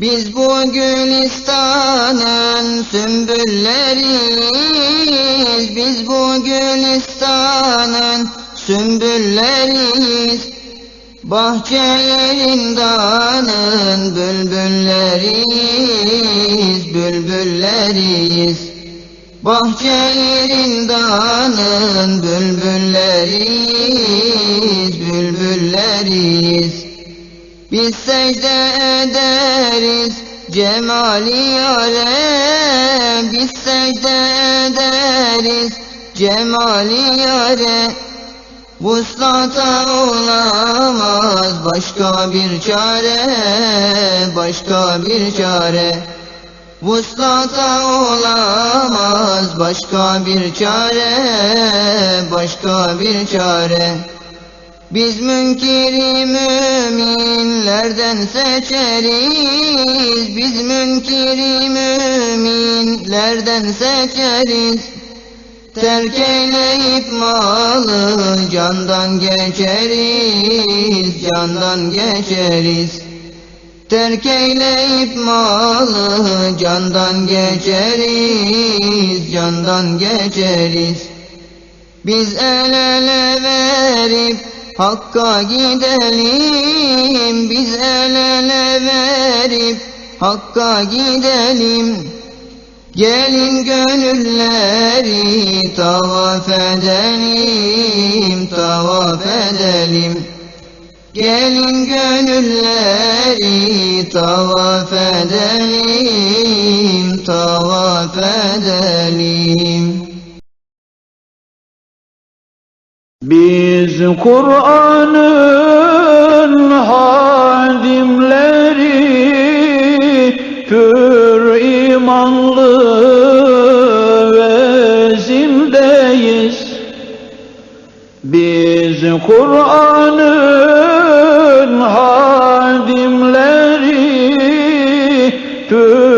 Biz bu gülistanın sümbülleriyiz Biz bu gülistanın sümbülleriyiz Bahçelerindanın bülbülleriyiz Bülbülleriyiz. Bahçelerindanın bülbülleriyiz Bülbülleriyiz biz secde ederiz cemali yare Biz secde ederiz cemali yare. Vuslata olamaz başka bir çare Başka bir çare. Vuslata olamaz başka bir çare Başka bir çare biz münkiri müminlerden seçeriz. Biz münkiri müminlerden seçeriz. Terk eyleyip malı candan geçeriz Candan geçeriz. Terk eyleyip malı candan geçeriz Candan geçeriz. Biz el ele verip Hakka gidelim biz el ele verip Hakka gidelim. Gelin gönülleri tavaf edelim Tavaf edelim. Gelin gönülleri tavaf edelim Tavaf edelim Biz Kur'an'ın hadimleri pür imanlı vezimdeyiz. Biz Kur'an'ın hadimleri pür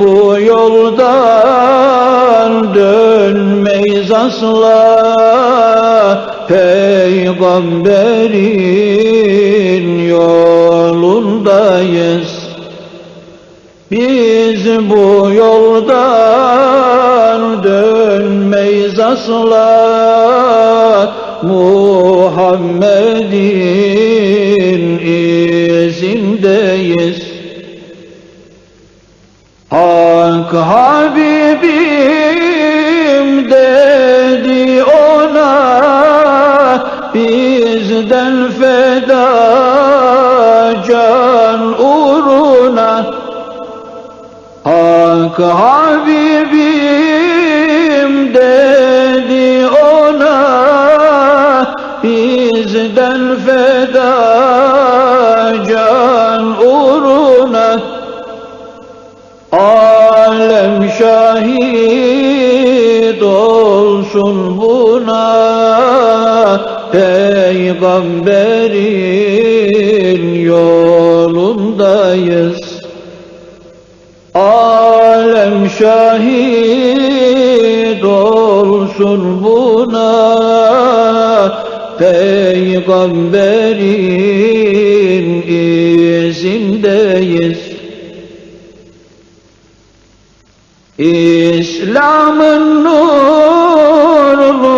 bu yoldan dönmeyiz asla. Peygamberin yolundayız. Biz bu yoldan dönmeyiz asla. Muhammed'in izindeyiz Hak Habibim dedi ona bizden feda can uğruna. Hak Habibim Peygamberin izindeyiz. İslam'ın nurlu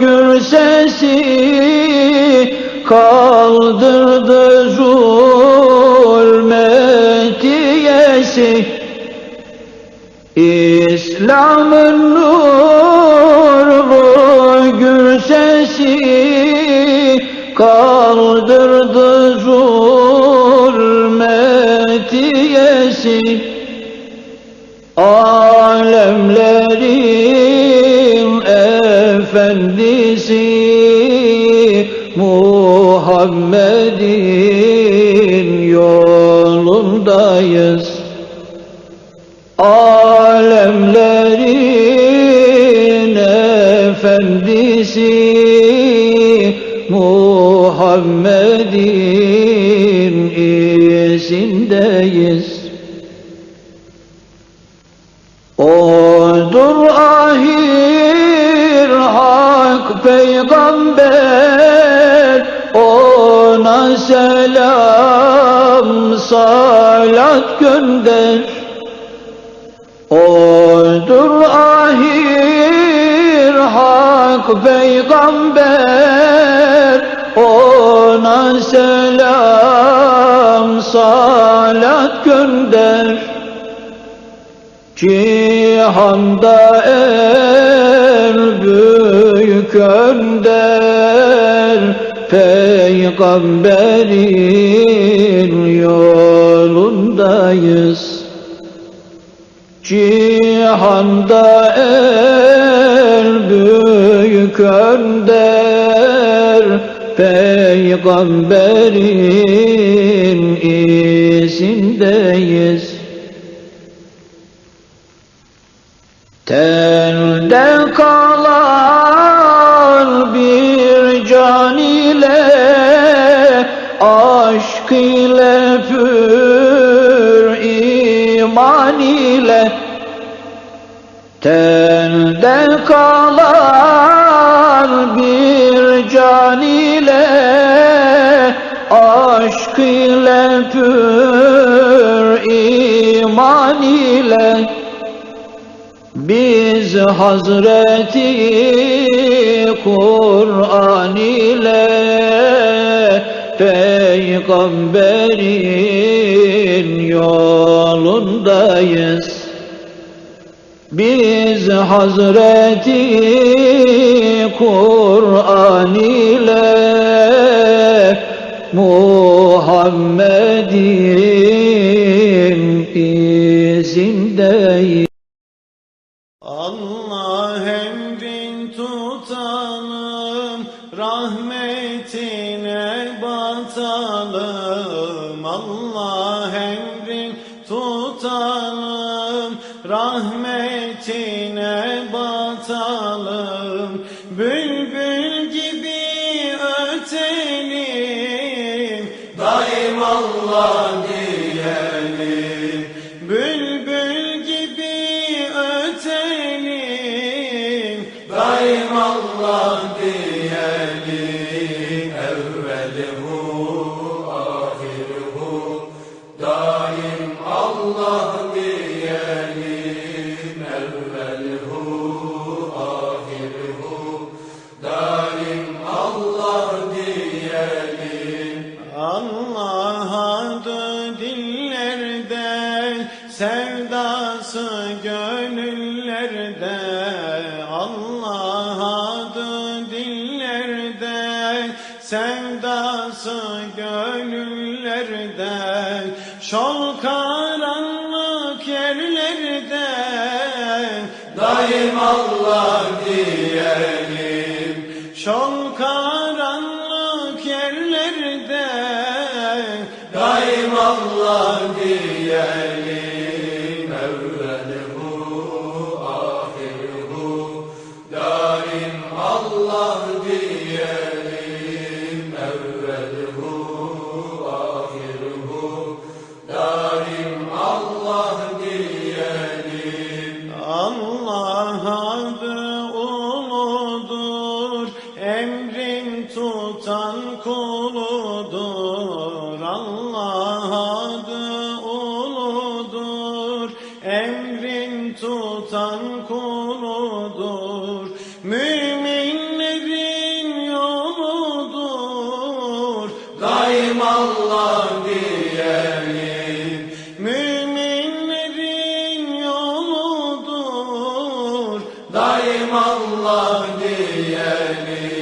gül sesi kaldırdı zulmetiyesi İslam'ın zulmetiyesi Alemlerin efendisi Muhammed'in yolundayız. Alemlerin efendisi Muhammed'in izindeyiz peygamber ona selam salat gönder. Odur ahir hak peygamber ona selam salat gönder. Cihanda er büyük önder Peygamberin yolundayız. Cihanda er büyük önder Peygamberin izindeyiz Telde kalan bir can ile Aşk ile pür iman ile biz Hazreti Kur'an ile Peygamberin yolundayız. Biz Hazreti Kur'an ile Muhammed'in izindeyiz. Allah emrin tutalım, rahmetine batalım. Allah emrin tutalım, rahmetine Şol karanlık yerlerde, daim Allah diyelim. Şol daim Allah diyelim.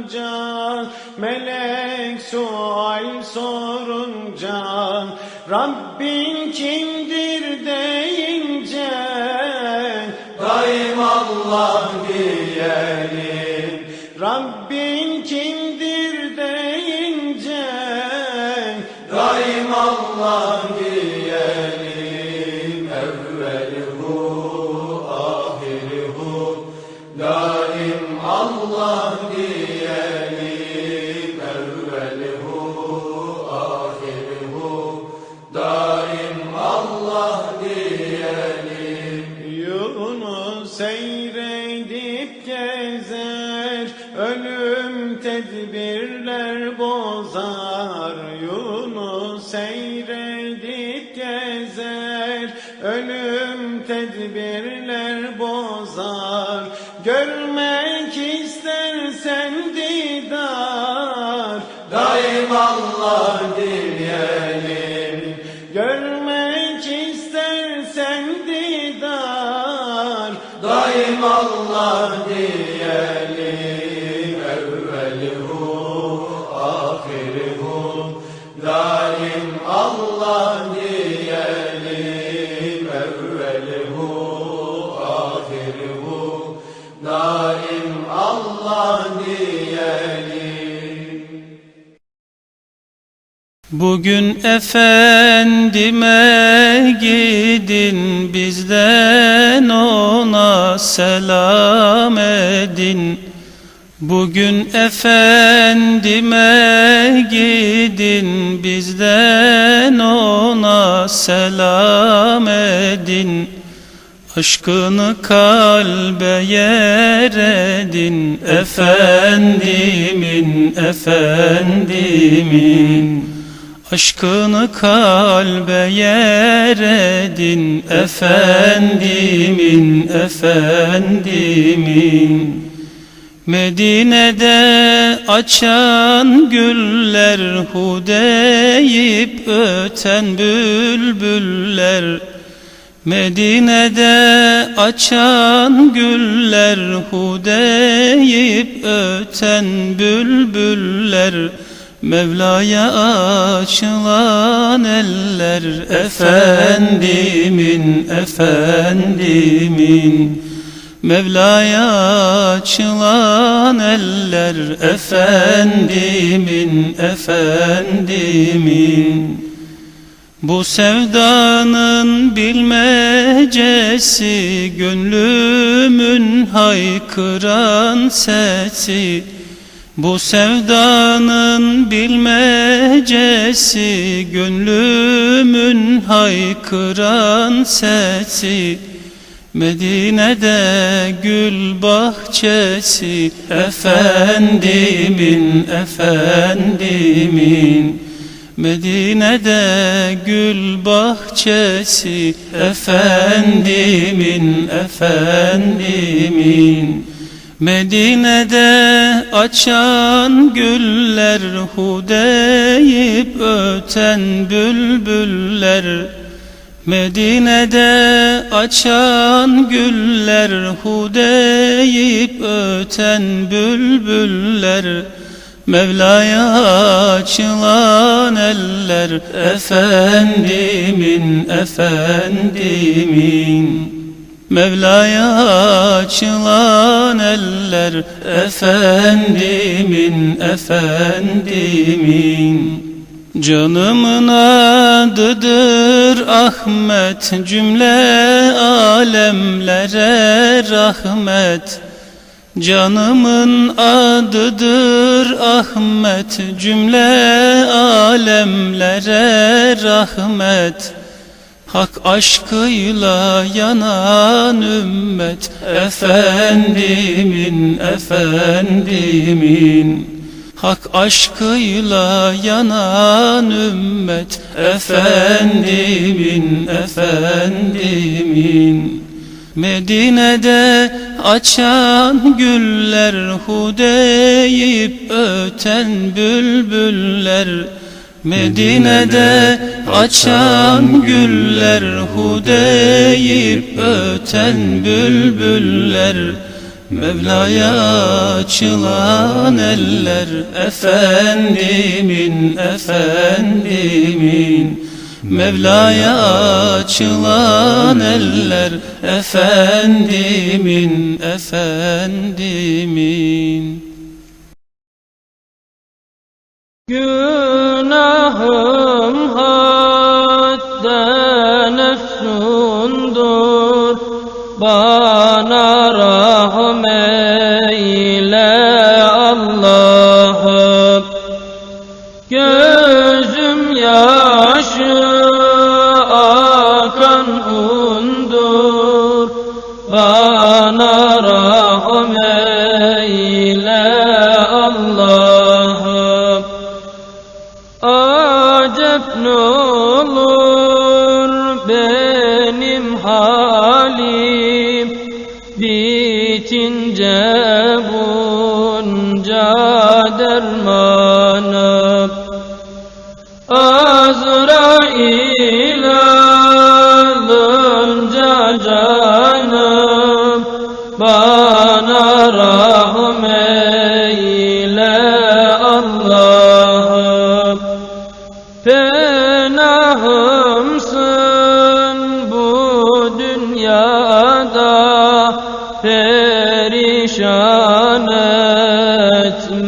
Varınca melek sual sorunca Rabbin kimdir deyince daim Allah diyelim Bugün efendime gidin bizden ona selam edin. Bugün efendime gidin bizden ona selam edin. Aşkını kalbe yer edin Efendimin, efendimin Aşkını kalbe yer edin Efendimin, efendimin. Medine'de açan güller Hudeyip öten bülbüller. Medine'de açan güller Hudeyip öten bülbüller Mevla'ya açılan eller Efendimin, efendimin. Mevla'ya açılan eller Efendimin, efendimin. Bu sevdanın bilmecesi Gönlümün haykıran sesi Bu sevdanın bilmecesi Gönlümün haykıran sesi Medine'de gül bahçesi Efendimin, efendimin. Medine'de gül bahçesi Efendimin, efendimin Medine'de açan güller Hudeyip öten bülbüller. Medine'de açan güller Hudeyip öten bülbüller. Mevla'ya açılan eller Efendimin, efendimin Mevla'ya açılan eller Efendimin, efendimin. Canımın adıdır Ahmet Cümle alemlere rahmet. Canımın adıdır Ahmet Cümle alemlere rahmet Hak aşkıyla yanan ümmet Efendimin, efendimin. Hak aşkıyla yanan ümmet Efendimin, efendimin. Medine'de açan güller Hudeyip öten bülbüller. Medine'de Açan güller hudeyip öten bülbüller Mevla'ya açılan eller Efendimin, Efendimin. Mevla'ya açılan eller Efendimin, Efendimin. Gül Bana سنجاب جاد المال.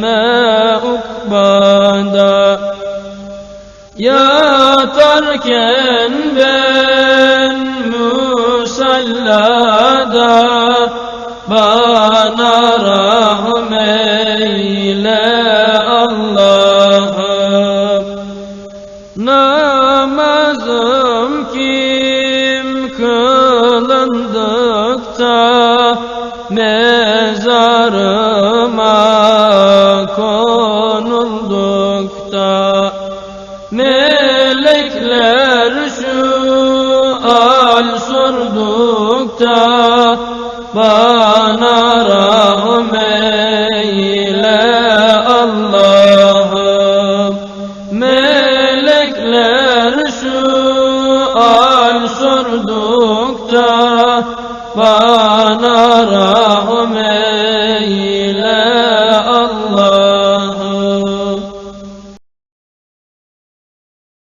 gelme ukbada Yatarken ben musallada Bana uzakta Melekler şu al sordukta